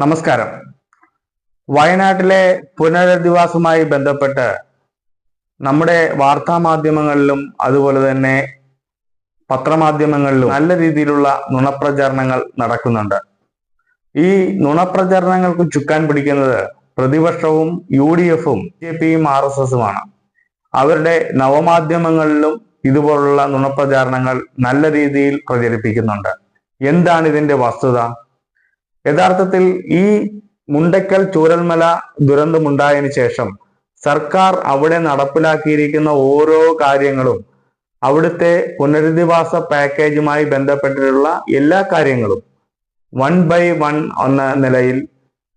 നമസ്കാരം. വയനാട്ടിലെ പുനരധിവാസവുമായി ബന്ധപ്പെട്ട് നമ്മുടെ വാർത്താ മാധ്യമങ്ങളിലും അതുപോലെ തന്നെ പത്രമാധ്യമങ്ങളിലും നല്ല രീതിയിലുള്ള നുണപ്രചാരണങ്ങൾ നടക്കുന്നുണ്ട്. ഈ നുണപ്രചാരണങ്ങൾക്ക് ചുക്കാൻ പിടിക്കുന്നത് പ്രതിപക്ഷവും യു ഡി എഫും ജെ പിയും ആർ എസ് എസുമാണ്. അവരുടെ നവമാധ്യമങ്ങളിലും ഇതുപോലുള്ള നുണപ്രചാരണങ്ങൾ നല്ല രീതിയിൽ പ്രചരിപ്പിക്കുന്നുണ്ട്. എന്താണ് ഇതിന്റെ വസ്തുത? യഥാർത്ഥത്തിൽ ഈ മുണ്ടക്കൽ ചൂരൽമല ദുരന്തമുണ്ടായതിനു ശേഷം സർക്കാർ അവിടെ നടപ്പിലാക്കിയിരിക്കുന്ന ഓരോ കാര്യങ്ങളും അവിടുത്തെ പുനരധിവാസ പാക്കേജുമായി ബന്ധപ്പെട്ടിട്ടുള്ള എല്ലാ കാര്യങ്ങളും വൺ ബൈ വൺ എന്ന നിലയിൽ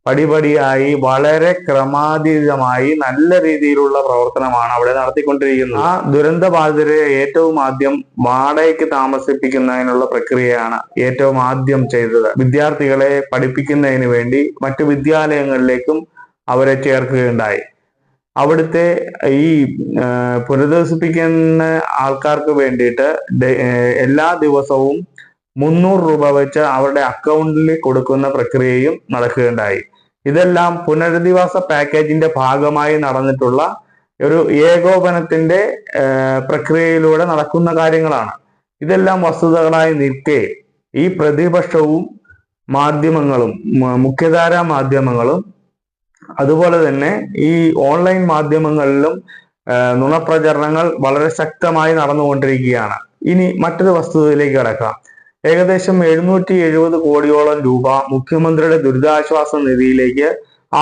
പടിപടിയായി വളരെ ക്രമാതീതമായി നല്ല രീതിയിലുള്ള പ്രവർത്തനമാണ് അവിടെ നടത്തിക്കൊണ്ടിരിക്കുന്നത്. ആ ദുരന്ത ബാധിതരെ ഏറ്റവും ആദ്യം വാടകയ്ക്ക് താമസിപ്പിക്കുന്നതിനുള്ള പ്രക്രിയയാണ് ഏറ്റവും ആദ്യം ചെയ്തത്. വിദ്യാർത്ഥികളെ പഠിപ്പിക്കുന്നതിന് വേണ്ടി മറ്റു വിദ്യാലയങ്ങളിലേക്കും അവരെ ചേർക്കുകയുണ്ടായി. അവിടുത്തെ ഈ പുനരധിവസിപ്പിക്കുന്ന ആൾക്കാർക്ക് വേണ്ടിയിട്ട് എല്ലാ ദിവസവും മുന്നൂറ് രൂപ വെച്ച് അവരുടെ അക്കൗണ്ടിൽ കൊടുക്കുന്ന പ്രക്രിയയും നടക്കുകയുണ്ടായി. ഇതെല്ലാം പുനരധിവാസ പാക്കേജിന്റെ ഭാഗമായി നടന്നിട്ടുള്ള ഒരു ഏകോപനത്തിന്റെ പ്രക്രിയയിലൂടെ നടക്കുന്ന കാര്യങ്ങളാണ്. ഇതെല്ലാം വസ്തുതകളായി നിൽക്കെ ഈ പ്രതിപക്ഷവും മാധ്യമങ്ങളും മുഖ്യധാര മാധ്യമങ്ങളും അതുപോലെ തന്നെ ഈ ഓൺലൈൻ മാധ്യമങ്ങളിലും നുണപ്രചരണങ്ങൾ വളരെ ശക്തമായി നടന്നുകൊണ്ടിരിക്കുകയാണ്. ഇനി മറ്റൊരു വസ്തുതയിലേക്ക് കിടക്കാം. ഏകദേശം എഴുന്നൂറ്റി എഴുപത് കോടിയോളം രൂപ മുഖ്യമന്ത്രിയുടെ ദുരിതാശ്വാസ നിധിയിലേക്ക്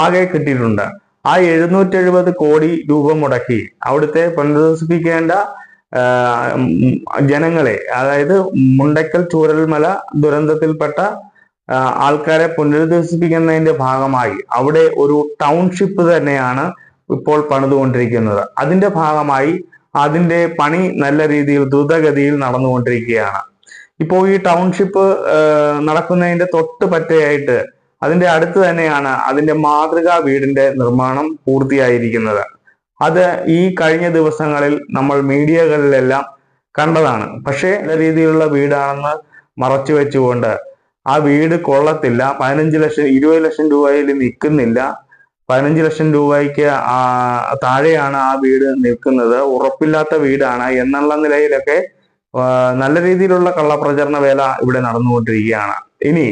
ആകെ കിട്ടിയിട്ടുണ്ട്. ആ എഴുന്നൂറ്റി എഴുപത് കോടി രൂപ മുടക്കി അവിടുത്തെ പുനരധിവസിപ്പിക്കേണ്ട ജനങ്ങളെ അതായത് മുണ്ടക്കൽ ചൂരൽമല ദുരന്തത്തിൽപ്പെട്ട ആൾക്കാരെ പുനരധിവസിപ്പിക്കുന്നതിന്റെ ഭാഗമായി അവിടെ ഒരു ടൗൺഷിപ്പ് തന്നെയാണ് ഇപ്പോൾ പണിതുകൊണ്ടിരിക്കുന്നത്. അതിന്റെ ഭാഗമായി അതിന്റെ പണി നല്ല രീതിയിൽ ദ്രുതഗതിയിൽ നടന്നുകൊണ്ടിരിക്കുകയാണ്. ഇപ്പോൾ ഈ ടൗൺഷിപ്പ് നടക്കുന്നതിന്റെ തൊട്ട് പറ്റയായിട്ട് അതിന്റെ അടുത്ത് തന്നെയാണ് അതിന്റെ മാതൃകാ വീടിന്റെ നിർമ്മാണം പൂർത്തിയായിരിക്കുന്നത്. അത് ഈ കഴിഞ്ഞ ദിവസങ്ങളിൽ നമ്മൾ മീഡിയകളിലെല്ലാം കണ്ടതാണ്. പക്ഷേ നല്ല രീതിയിലുള്ള വീടാണെന്ന് മറച്ചു വെച്ചുകൊണ്ട് ആ വീട് കൊള്ളത്തില്ല. പതിനഞ്ച് ലക്ഷം ഇരുപത് ലക്ഷം രൂപയിൽ നിൽക്കുന്നില്ല. പതിനഞ്ച് ലക്ഷം രൂപയ്ക്ക് താഴെയാണ് ആ വീട് നിൽക്കുന്നത്. ഉറപ്പില്ലാത്ത വീടാണ് എന്നുള്ള നിലയിലൊക്കെ നല്ല രീതിയിലുള്ള കള്ളപ്രചരണ വേല ഇവിടെ നടന്നുകൊണ്ടിരിക്കുകയാണ്. ഇനി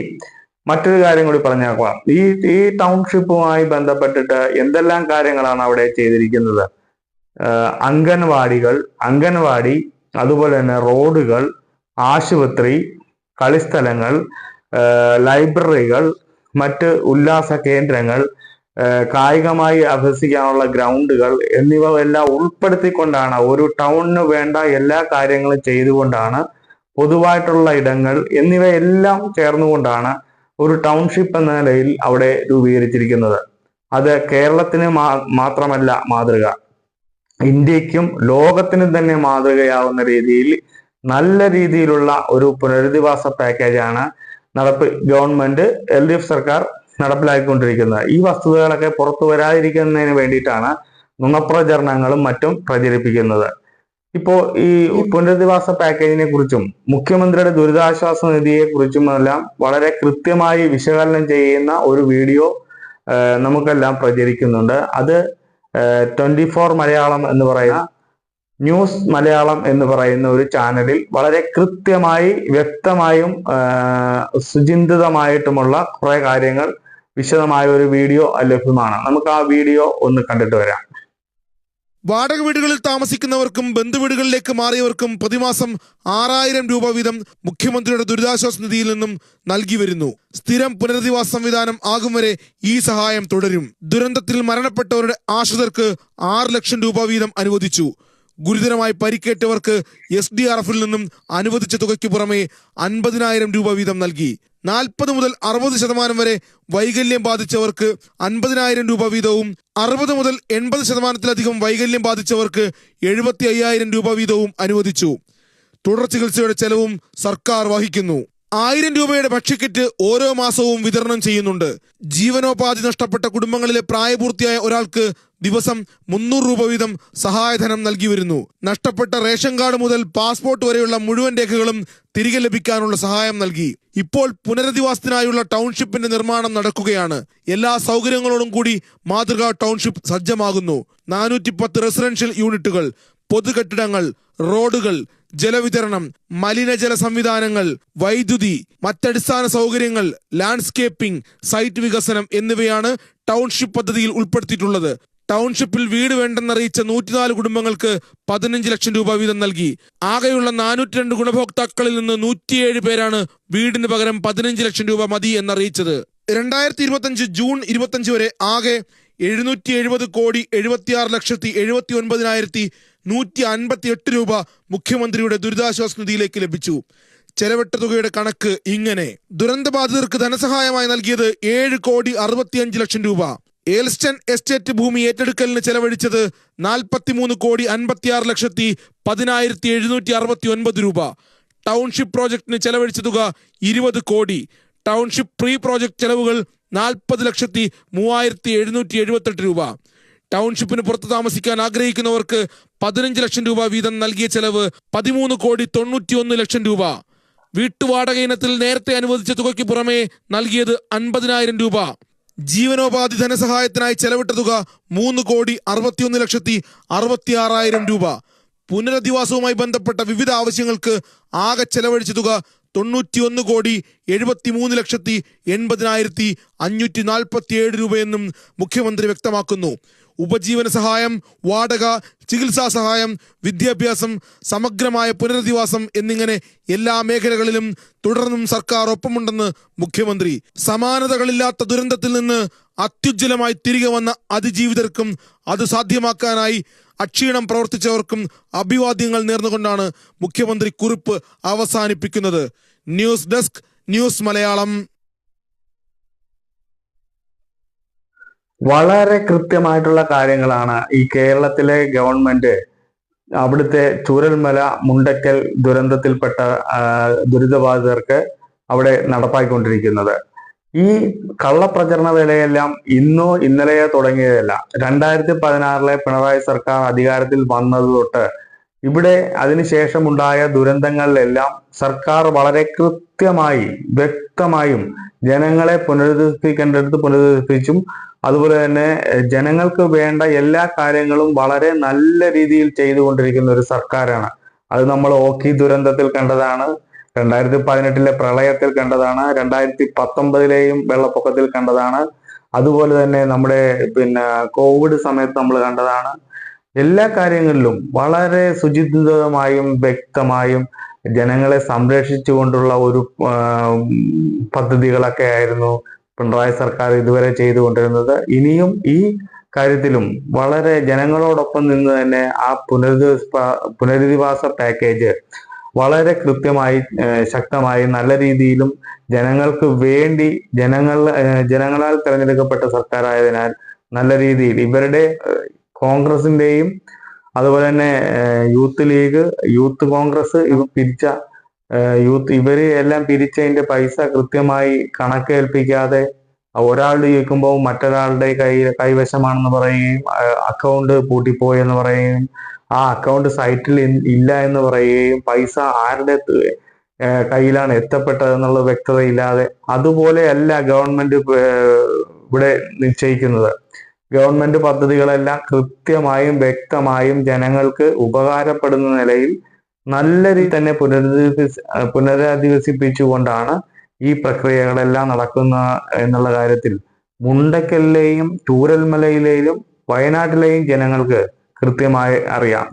മറ്റൊരു കാര്യം കൂടി പറഞ്ഞേക്കാം. ഈ ഈ ടൗൺഷിപ്പുമായി ബന്ധപ്പെട്ടിട്ട് എന്തെല്ലാം കാര്യങ്ങളാണ് അവിടെ ചെയ്തിരിക്കുന്നത്? അംഗൻവാടികൾ അംഗൻവാടി അതുപോലെ തന്നെ റോഡുകൾ ആശുപത്രി കളിസ്ഥലങ്ങൾ ലൈബ്രറികൾ മറ്റ് ഉല്ലാസ കേന്ദ്രങ്ങൾ കായികമായി അഭ്യസിക്കാനുള്ള ഗ്രൗണ്ടുകൾ എന്നിവ എല്ലാം ഉൾപ്പെടുത്തിക്കൊണ്ടാണ് ഒരു ടൗണിന് വേണ്ട എല്ലാ കാര്യങ്ങളും ചെയ്തുകൊണ്ടാണ് പൊതുവായിട്ടുള്ള ഇടങ്ങൾ എന്നിവയെല്ലാം ചേർന്നുകൊണ്ടാണ് ഒരു ടൗൺഷിപ്പ് എന്ന നിലയിൽ അവിടെ രൂപീകരിച്ചിരിക്കുന്നത്. അത് കേരളത്തിന് മാത്രമല്ല മാതൃക. ഇന്ത്യക്കും ലോകത്തിനും തന്നെ മാതൃകയാവുന്ന രീതിയിൽ നല്ല രീതിയിലുള്ള ഒരു പുനരധിവാസ പാക്കേജാണ് നടപ്പ് ഗവൺമെന്റ് എൽ ഡി എഫ് സർക്കാർ നടപ്പിലാക്കിക്കൊണ്ടിരിക്കുന്നത് ഈ വസ്തുതകളൊക്കെ പുറത്തു വരാതിരിക്കുന്നതിന് വേണ്ടിയിട്ടാണ് നുണപ്രചരണങ്ങളും മറ്റും പ്രചരിപ്പിക്കുന്നത്. ഇപ്പോ ഈ പുനരധിവാസ പാക്കേജിനെ കുറിച്ചും മുഖ്യമന്ത്രിയുടെ ദുരിതാശ്വാസ നിധിയെ കുറിച്ചും എല്ലാം വളരെ കൃത്യമായി വിശകലനം ചെയ്യുന്ന ഒരു വീഡിയോ നമുക്കെല്ലാം പ്രചരിക്കുന്നുണ്ട്. അത് ട്വന്റി ഫോർ മലയാളം എന്ന് പറയുന്ന ന്യൂസ് മലയാളം എന്ന് പറയുന്ന ഒരു ചാനലിൽ വളരെ കൃത്യമായി വ്യക്തമായും സുചിന്തിതമായിട്ടുമുള്ള കുറെ കാര്യങ്ങൾ വിശദമായ ഒരു വീഡിയോ ലഭ്യമാണ്. നമുക്ക് ആ വീഡിയോ ഒന്ന് കണ്ടിട്ട് വരാം. വാടക വീടുകളിൽ താമസിക്കുന്നവർക്കും ബന്ധുവീടുകളിലേക്ക് മാറിയവർക്കും പ്രതിമാസം ആറായിരം രൂപ വീതം മുഖ്യമന്ത്രിയുടെ ദുരിതാശ്വാസ നിധിയിൽ നിന്നും നൽകി വരുന്നു. സ്ഥിരം പുനരധിവാസ സംവിധാനം ആകും വരെ ഈ സഹായം തുടരും. ദുരന്തത്തിൽ മരണപ്പെട്ടവരുടെ ആശ്രിതർക്ക് ആറ് ലക്ഷം രൂപ വീതം അനുവദിച്ചു. ഗുരുതരമായി പരിക്കേറ്റവർക്ക് എസ് ഡി ആർ എഫിൽ നിന്നും അനുവദിച്ച തുകയ്ക്ക് പുറമെ അൻപതിനായിരം രൂപ വീതം നൽകി. നാൽപ്പത് മുതൽ അറുപത് ശതമാനം വരെ വൈകല്യം ബാധിച്ചവർക്ക് അൻപതിനായിരം രൂപ വീതവും അറുപത് മുതൽ എൺപത് ശതമാനത്തിലധികം വൈകല്യം ബാധിച്ചവർക്ക് എഴുപത്തി അയ്യായിരം രൂപ വീതവും അനുവദിച്ചു. തുടർ ചികിത്സയുടെ ചെലവും സർക്കാർ വഹിക്കുന്നു. ആയിരം രൂപയുടെ ഭക്ഷ്യക്കിറ്റ് ഓരോ മാസവും വിതരണം ചെയ്യുന്നുണ്ട്. ജീവനോപാധി നഷ്ടപ്പെട്ട കുടുംബങ്ങളിലെ പ്രായപൂർത്തിയായ ഒരാൾക്ക് ദിവസം മുന്നൂറ് രൂപ വീതം സഹായധനം നൽകി വരുന്നു. നഷ്ടപ്പെട്ട റേഷൻ കാർഡ് മുതൽ പാസ്പോർട്ട് വരെയുള്ള മുഴുവൻ രേഖകളും തിരികെ ലഭിക്കാനുള്ള സഹായം നൽകി. ഇപ്പോൾ പുനരധിവാസത്തിനായുള്ള ടൗൺഷിപ്പിന്റെ നിർമ്മാണം നടക്കുകയാണ്. എല്ലാ സൗകര്യങ്ങളോടും കൂടി മാതൃകാ ടൗൺഷിപ്പ് സജ്ജമാകുന്നു. നാനൂറ്റി റെസിഡൻഷ്യൽ യൂണിറ്റുകൾ പൊതുകെട്ടിടങ്ങൾ റോഡുകൾ ജലവിതരണം മലിനജല സംവിധാനങ്ങൾ വൈദ്യുതി മറ്റടിസ്ഥാന സൗകര്യങ്ങൾ ലാൻഡ്സ്കേപ്പിംഗ് സൈറ്റ് വികസനം എന്നിവയാണ് ടൗൺഷിപ്പ് പദ്ധതിയിൽ ഉൾപ്പെടുത്തിയിട്ടുള്ളത്. ടൗൺഷിപ്പിൽ വീട് വേണ്ടെന്നറിയിച്ച നൂറ്റിനാല് കുടുംബങ്ങൾക്ക് പതിനഞ്ച് ലക്ഷം രൂപ വീതം നൽകി. ആകെയുള്ള നാനൂറ്റി രണ്ട് ഗുണഭോക്താക്കളിൽ നിന്ന് നൂറ്റിയേഴ് പേരാണ് വീടിന് പകരം പതിനഞ്ച് ലക്ഷം രൂപ മതി എന്നറിയിച്ചത്. രണ്ടായിരത്തി ഇരുപത്തഞ്ച് ജൂൺ ഇരുപത്തഞ്ച് വരെ ആകെ എഴുന്നൂറ്റി എഴുപത് കോടി എഴുപത്തിയാറ് ലക്ഷത്തി എഴുപത്തി ഒൻപതിനായിരത്തി നൂറ്റി അൻപത്തി എട്ട് രൂപ മുഖ്യമന്ത്രിയുടെ ദുരിതാശ്വാസ നിധിയിലേക്ക് ലഭിച്ചു. ചെലവിട്ട തുകയുടെ കണക്ക് ഇങ്ങനെ. ദുരന്തബാധിതർക്ക് ധനസഹായമായി നൽകിയത് ഏഴ് കോടി അറുപത്തിയഞ്ച് ലക്ഷം രൂപ. ഏൽസ്റ്റൺ എസ്റ്റേറ്റ് ഭൂമി ഏറ്റെടുക്കലിന് ചെലവഴിച്ചത് നാൽപ്പത്തിമൂന്ന് കോടി അൻപത്തിയാറ് ലക്ഷത്തി പതിനായിരത്തി എഴുന്നൂറ്റി അറുപത്തി ഒൻപത് രൂപ. ടൗൺഷിപ്പ് പ്രോജക്ടിന് ചെലവഴിച്ച തുക ഇരുപത് കോടി. ടൗൺഷിപ്പ് പ്രീ പ്രോജക്ട് ചെലവുകൾ നാൽപ്പത് ലക്ഷത്തി മൂവായിരത്തി എഴുന്നൂറ്റി എഴുപത്തെട്ട് രൂപ. ടൗൺഷിപ്പിന് പുറത്ത് താമസിക്കാൻ ആഗ്രഹിക്കുന്നവർക്ക് പതിനഞ്ച് ലക്ഷം രൂപ വീതം നൽകിയ ചെലവ് പതിമൂന്ന് കോടി തൊണ്ണൂറ്റിയൊന്ന് ലക്ഷം രൂപ. വീട്ടുവാടക ഇനത്തിൽ നേരത്തെ അനുവദിച്ച തുകയ്ക്ക് പുറമെ നൽകിയത് അൻപതിനായിരം രൂപ. ജീവനോപാധി ധനസഹായത്തിനായി ചെലവിട്ട തുക മൂന്ന് കോടി അറുപത്തിയൊന്ന് ലക്ഷത്തി അറുപത്തി ആറായിരം രൂപ. പുനരധിവാസവുമായി ബന്ധപ്പെട്ട വിവിധ ആവശ്യങ്ങൾക്ക് ആകെ ചെലവഴിച്ച തുക തൊണ്ണൂറ്റിയൊന്ന് കോടി എഴുപത്തി മൂന്ന് ലക്ഷത്തി എൺപതിനായിരത്തി അഞ്ഞൂറ്റി നാൽപ്പത്തി ഏഴ് രൂപയെന്നും മുഖ്യമന്ത്രി വ്യക്തമാക്കുന്നു. ഉപജീവന സഹായം വാടക ചികിത്സാ സഹായം വിദ്യാഭ്യാസം സമഗ്രമായ പുനരധിവാസം എന്നിങ്ങനെ എല്ലാ മേഖലകളിലും തുടർന്നും സർക്കാർ ഒപ്പമുണ്ടെന്ന് മുഖ്യമന്ത്രി. സമാനതകളില്ലാത്ത ദുരന്തത്തിൽ നിന്ന് അത്യുജ്വലമായി തിരികെ വന്ന അതിജീവിതർക്കും അത് സാധ്യമാക്കാനായി അക്ഷീണം പ്രവർത്തിച്ചവർക്കും അഭിവാദ്യങ്ങൾ നേർന്നുകൊണ്ടാണ് മുഖ്യമന്ത്രി കുറിപ്പ് അവസാനിപ്പിക്കുന്നത്. News desk news Malayalam. വളരെ കൃത്യമായിട്ടുള്ള കാര്യങ്ങളാണ് ഈ കേരളത്തിലെ ഗവൺമെന്റ് അവിടുത്തെ ചൂരൽമല മുണ്ടക്കൽ ദുരന്തത്തിൽപ്പെട്ട ദുരിതബാധിതർക്ക് അവിടെ നടപ്പാക്കിക്കൊണ്ടിരിക്കുന്നത്. ഈ കള്ളപ്രചരണ വേലയെല്ലാം ഇന്നോ ഇന്നലെയോ തുടങ്ങിയതല്ല. രണ്ടായിരത്തി പതിനാറിലെ പിണറായി സർക്കാർ അധികാരത്തിൽ വന്നത് തൊട്ട് ഇവിടെ അതിനുശേഷമുണ്ടായ ദുരന്തങ്ങളിലെല്ലാം സർക്കാർ വളരെ കൃത്യമായി വ്യക്തമായും ജനങ്ങളെ പുനരുദ്ധരിപ്പിക്കേണ്ടടുത്ത് പുനരുദ്ധരിപ്പിച്ചും അതുപോലെ തന്നെ ജനങ്ങൾക്ക് വേണ്ട എല്ലാ കാര്യങ്ങളും വളരെ നല്ല രീതിയിൽ ചെയ്തുകൊണ്ടിരിക്കുന്ന ഒരു സർക്കാരാണ്. അത് നമ്മൾ ഓക്കി ദുരന്തത്തിൽ കണ്ടതാണ്. രണ്ടായിരത്തി പതിനെട്ടിലെ പ്രളയത്തിൽ കണ്ടതാണ് രണ്ടായിരത്തി പത്തൊമ്പതിലെയും വെള്ളപ്പൊക്കത്തിൽ കണ്ടതാണ്. അതുപോലെ തന്നെ നമ്മുടെ പിന്നെ കോവിഡ് സമയത്ത് നമ്മൾ കണ്ടതാണ്. എല്ലാ കാര്യങ്ങളിലും വളരെ ശുചിത്വമായും വ്യക്തമായും ജനങ്ങളെ സംരക്ഷിച്ചുകൊണ്ടുള്ള ഒരു പദ്ധതികളൊക്കെ ആയിരുന്നു പിണറായി സർക്കാർ ഇതുവരെ ചെയ്തുകൊണ്ടിരുന്നത് ഇനിയും ഈ കാര്യത്തിലും വളരെ ജനങ്ങളോടൊപ്പം നിന്ന് തന്നെ ആ പുനരധിവാസ പുനരധിവാസ പാക്കേജ് വളരെ കൃത്യമായി ശക്തമായി നല്ല രീതിയിലും ജനങ്ങൾക്ക് വേണ്ടി ജനങ്ങൾ ജനങ്ങളാൽ തെരഞ്ഞെടുക്കപ്പെട്ട സർക്കാരായതിനാൽ നല്ല രീതിയിൽ ഇവരുടെ കോൺഗ്രസിന്റെയും അതുപോലെ തന്നെ യൂത്ത് ലീഗ് യൂത്ത് കോൺഗ്രസ് ഇവ പിരിച്ച യൂത്ത് ഇവർ എല്ലാം പിരിച്ചതിന്റെ പൈസ കൃത്യമായി കണക്കേൽപ്പിക്കാതെ ഒരാളുടെ ചോദിക്കുമ്പോൾ മറ്റൊരാളുടെ കൈ കൈവശമാണെന്ന് പറയുകയും അക്കൗണ്ട് പൂട്ടിപ്പോയി എന്ന് പറയുകയും ആ അക്കൗണ്ട് സൈറ്റിൽ ഇല്ല എന്ന് പറയുകയും പൈസ ആരുടെ കയ്യിലാണ് എത്തപ്പെട്ടതെന്നുള്ള വ്യക്തതയില്ലാതെ അതുപോലെയല്ല ഗവൺമെന്റ് ഇവിടെ നിശ്ചയിക്കുന്നത്. ഗവൺമെന്റ് പദ്ധതികളെല്ലാം കൃത്യമായും വ്യക്തമായും ജനങ്ങൾക്ക് ഉപകാരപ്പെടുന്ന നിലയിൽ നല്ല രീതി തന്നെ പുനരധിവസി പുനരധിവസിപ്പിച്ചുകൊണ്ടാണ് ഈ പ്രക്രിയകളെല്ലാം നടക്കുന്ന എന്നുള്ള കാര്യത്തിൽ. മുണ്ടക്കലിലെയും ചൂരൽമലയിലെയും വയനാട്ടിലെയും ജനങ്ങൾക്ക് കൃത്യമായി അറിയാം.